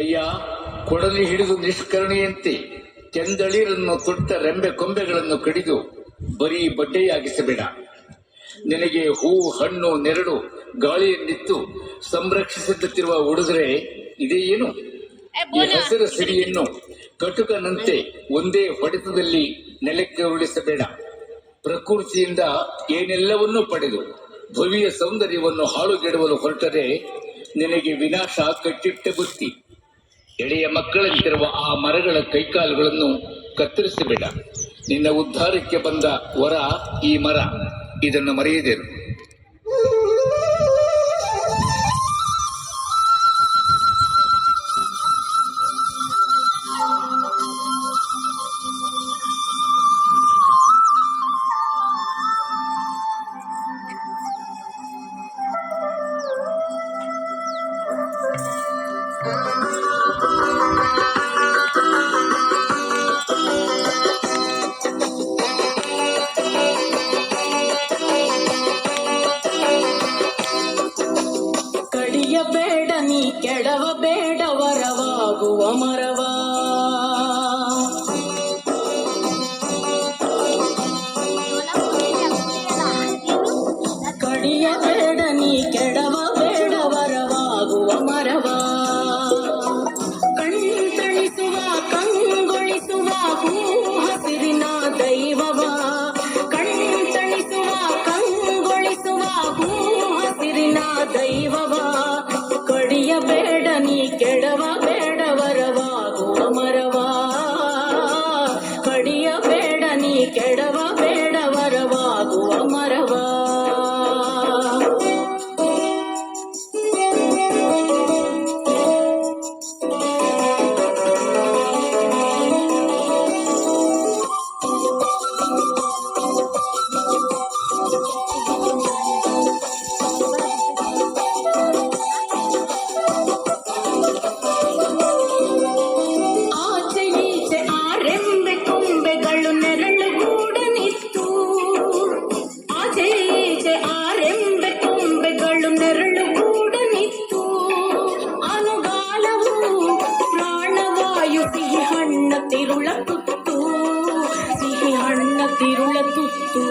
ಅಯ್ಯ ಕೊಡಲಿ ಹಿಡಿದು ನಿಷ್ಕರಣೆಯಂತೆ ಕೆಂದಳಿರನ್ನು ತೊಟ್ಟ ರೆಂಬೆ ಕೊಂಬೆಗಳನ್ನು ಕಡಿದು ಬರೀ ಬಟ್ಟೆಯಾಗಿಸಬೇಡ. ನಿನಗೆ ಹೂ ಹಣ್ಣು ನೆರಳು ಗಾಳಿಯನ್ನಿತ್ತು ಸಂರಕ್ಷಿಸುತ್ತಿರುವ ಉಡುಗೊರೆ ಇದೇನು ಈ ಹಸಿರು ಸಿರಿಯನ್ನು ಕಟುಕನಂತೆ ಒಂದೇ ಹೊಡೆತದಲ್ಲಿ ನೆಲಕ್ಕೆ ಉರುಳಿಸಬೇಡ. ಪ್ರಕೃತಿಯಿಂದ ಏನೆಲ್ಲವನ್ನೂ ಪಡೆದು ಭವಿಯ ಸೌಂದರ್ಯವನ್ನು ಹಾಳುಗೆಡುವಲು ಹೊರಟರೆ ನಿನಗೆ ವಿನಾಶ ಕಟ್ಟಿಟ್ಟ ಬುತ್ತಿ. ಎಳೆಯ ಮಕ್ಕಳಂತಿರುವ ಆ ಮರಗಳ ಕೈಕಾಲುಗಳನ್ನು ಕತ್ತರಿಸಬೇಡ. ನಿನ್ನ ಉದ್ಧಾರಕ್ಕೆ ಬಂದ ವರ ಈ ಮರ ಇದನ್ನು ಮರೆಯದಿರು. ಕೆಡವ ಬೇಡ ಕಡಿಯ ಬೇಡ ನೀ ಕೆಡವ. ಕೊಂಬೆಗಳು ನೆರಳು ಗೂಡನಿತ್ತು ಅನುಗಾಲವು ಪ್ರಾಣವಾಯು ಸಿಹಿ ಹಣ್ಣ ತಿರುಳ ತುತ್ತು ಸಿಹಿ ಹಣ್ಣ ತಿರುಳ ತುತ್ತು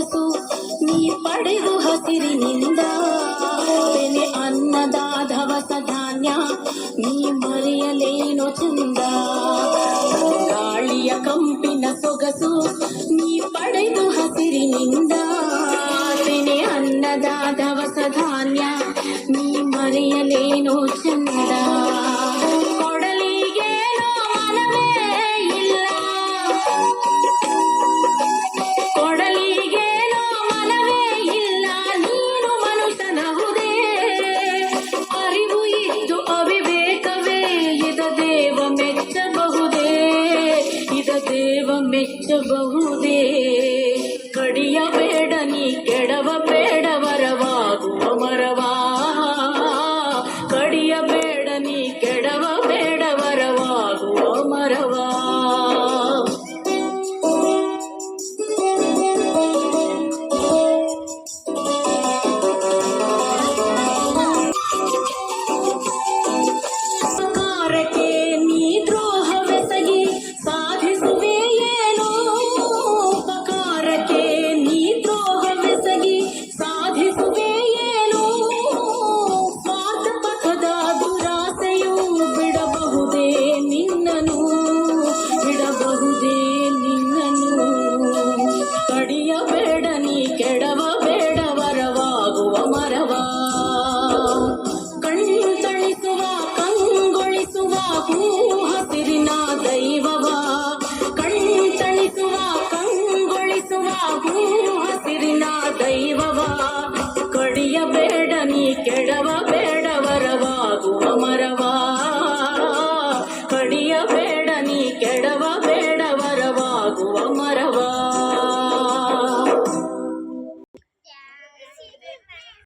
ಸೊಗಸು ನೀ ಪಡೆದು ಹಸಿರಿನಿಂದ ಬೆಲೆ ಅನ್ನದ ಧವಸ ಧಾನ್ಯ ನೀ ಮರೆಯಲೇನೋ ಚಂದ ತಂಗಾಳಿಯ ಕಂಪಿನ ಸೊಗಸು ನೀ ಪಡೆದು ಹಸಿರಿನಿಂದ ಬೆಲೆ ಅನ್ನದ ಧವಸ ಧಾನ್ಯ ನೀ ಮರೆಯಲೇನೋ ಚಂದ ದೇವ ಮೆಚ್ಚಬಹುದೇ ಕಡಿಯಬೇಡ ನೀ ಕೆಡವ